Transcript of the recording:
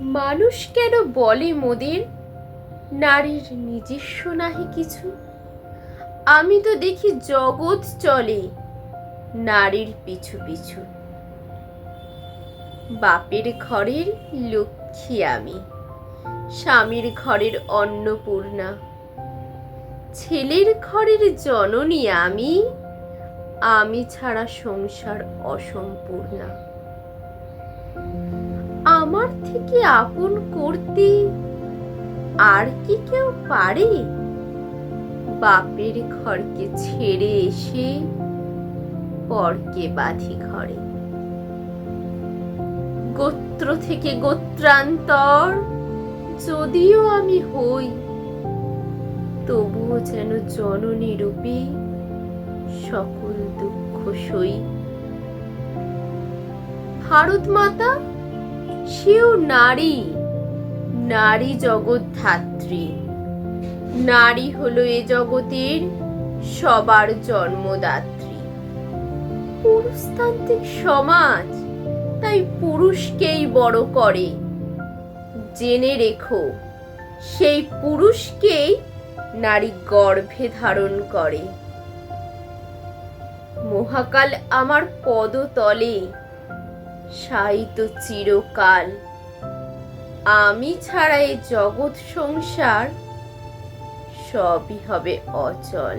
মানুষ কেন বলে মোদের? নারীর নিজস্ব নাহি কিছু। আমি তো দেখি জগৎ চলে, নারীর পিছু পিছু। বাপের ঘরের লক্ষ্মী আমি, স্বামীর ঘরের অন্নপূর্ণা। ছেলের ঘরের জননী আমি আমি ছাড়া সংসার অসম্পূর্ণা। থেকে আপন করতে? আর কি কেউ পারে? বাপের ঘরকে ছেড়ে এসে পরকে বাঁধি ঘরে। গোত্র থেকে গোত্রান্তর যদিও আমি হই, তবুও যেন জননী রূপে সকল দুঃখ সই। ভারত মাতা সেও নারী নারী জগৎ ধাত্রী। নারী হলো এ জগতের সবার জন্মদাত্রী। পুরুষতান্ত্রিক সমাজ তাই পুরুষকেই বড় করে। জেনে রেখো, সেই পুরুষকেই নারী গর্ভে ধারণ করে। মহাকাল আমার পদতলে সাহিত চিরকাল। আমি ছাড়া এই জগৎ সংসার সবই হবে অচল।